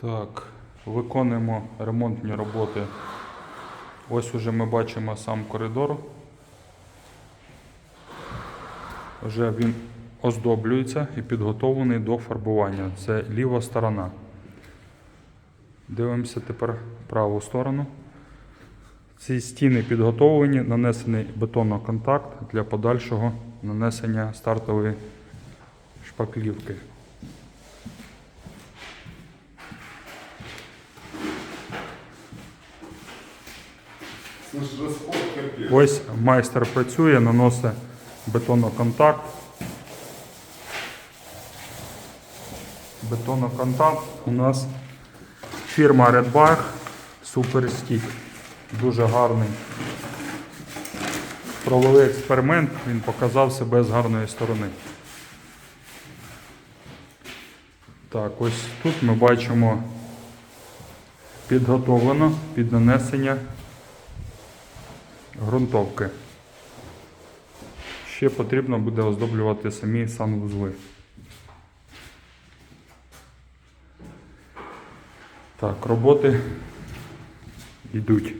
Так, виконуємо ремонтні роботи. Ось уже ми бачимо сам коридор. Вже він оздоблюється і підготовлений до фарбування. Це ліва сторона. Дивимося тепер праву сторону. Ці стіни підготовлені, нанесений бетоноконтакт для подальшого нанесення стартової шпаклівки. Ось майстер працює, наносить бетоноконтакт. Бетоноконтакт у нас фірма Redbach Super Stick. Дуже гарний. Провели експеримент, він показав себе з гарної сторони. Так, ось тут ми бачимо підготовлено під нанесення ґрунтовки. Ще потрібно буде оздоблювати самі санвузли. Так, роботи йдуть.